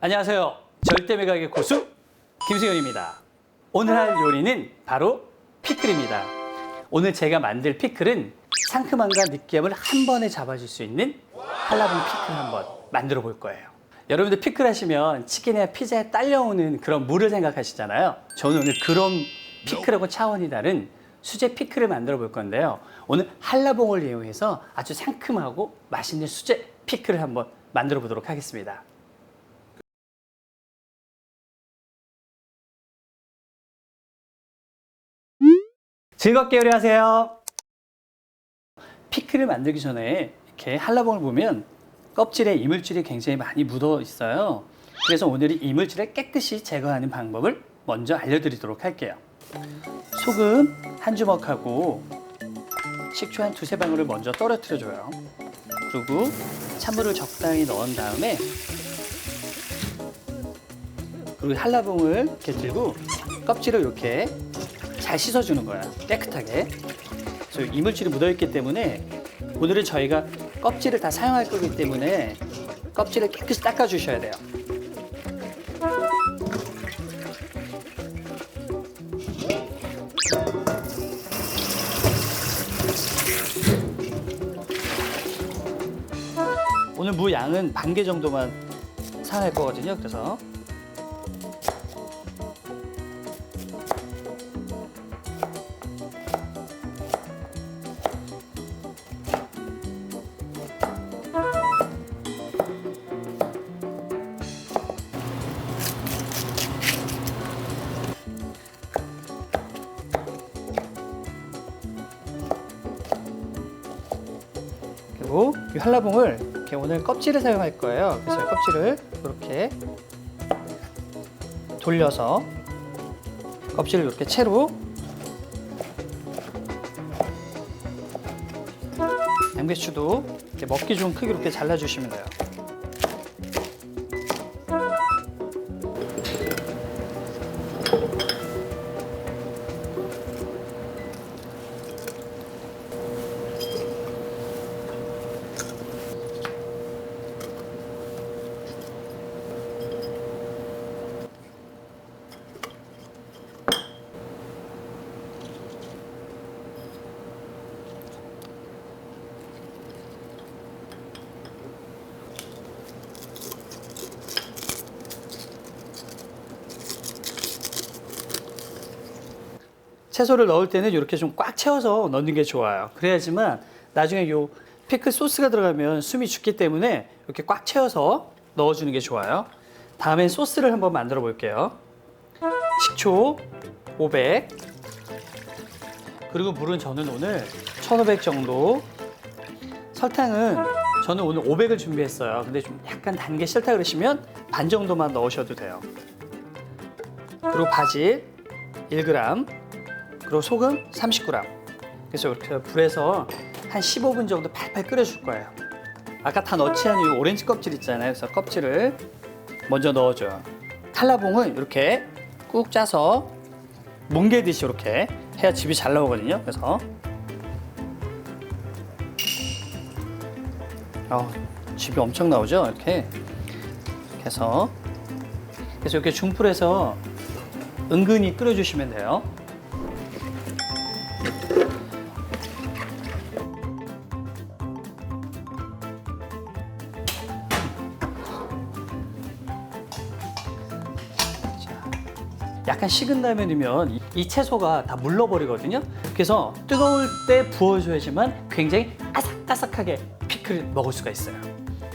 안녕하세요. 절대 매각의 고수 김수현입니다. 오늘 할 요리는 바로 피클입니다. 오늘 제가 만들 피클은 상큼함과 느끼함을 한 번에 잡아줄 수 있는 한라봉 피클 한번 만들어 볼 거예요. 여러분들 피클 하시면 치킨이나 피자에 딸려오는 그런 물을 생각하시잖아요. 저는 오늘 그런 피클하고 차원이 다른 수제 피클을 만들어 볼 건데요. 오늘 한라봉을 이용해서 아주 상큼하고 맛있는 수제 피클을 한번 만들어 보도록 하겠습니다. 즐겁게 요리하세요. 피클을 만들기 전에 이렇게 한라봉을 보면 껍질에 이물질이 굉장히 많이 묻어 있어요. 그래서 오늘 이 이물질을 깨끗이 제거하는 방법을 먼저 알려드리도록 할게요. 소금 한 주먹하고 식초 한 두세 방울을 먼저 떨어뜨려 줘요. 그리고 찬물을 적당히 넣은 다음에 그리고 한라봉을 이렇게 들고 껍질을 이렇게 잘 씻어주는 거야. 깨끗하게. 그래서 이물질이 묻어있기 때문에 오늘은 저희가 껍질을 다 사용할 거기 때문에 껍질을 깨끗이 닦아주셔야 돼요. 오늘 무 양은 반 개 정도만 사용할 거거든요. 그래서 그리고 이 한라봉을 이렇게 오늘 껍질을 사용할 거예요. 그래서 이 껍질을 이렇게 돌려서 껍질을 이렇게 채로 양배추도 이렇게 먹기 좋은 크기로 이렇게 잘라주시면 돼요. 채소를 넣을 때는 이렇게 좀 꽉 채워서 넣는 게 좋아요. 그래야지만 나중에 요 피클 소스가 들어가면 숨이 죽기 때문에 이렇게 꽉 채워서 넣어주는 게 좋아요. 다음엔 소스를 한번 만들어 볼게요. 식초 500 그리고 물은 저는 오늘 1500 정도 설탕은 저는 오늘 500을 준비했어요. 근데 좀 약간 단 게 싫다 그러시면 반 정도만 넣으셔도 돼요. 그리고 바질 1g 그리고 소금 30g. 그래서 이렇게 불에서 한 15분 정도 팔팔 끓여줄 거예요. 아까 다 넣지 않은 이 오렌지 껍질 있잖아요. 그래서 껍질을 먼저 넣어줘요. 한라봉은 이렇게 꾹 짜서 뭉개듯이 이렇게 해야 즙이 잘 나오거든요. 그래서 어, 즙이 엄청 나오죠. 이렇게 해서 그래서 이렇게 중불에서 은근히 끓여주시면 돼요. 약간 식은 라면이면 이- 이 채소가 다 물러버리거든요. 그래서 뜨거울 때 부어줘야지만 굉장히 아삭아삭하게 피클을 먹을 수가 있어요.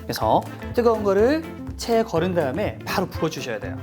그래서 뜨거운 거를 체에 거른 다음에 바로 부어주셔야 돼요.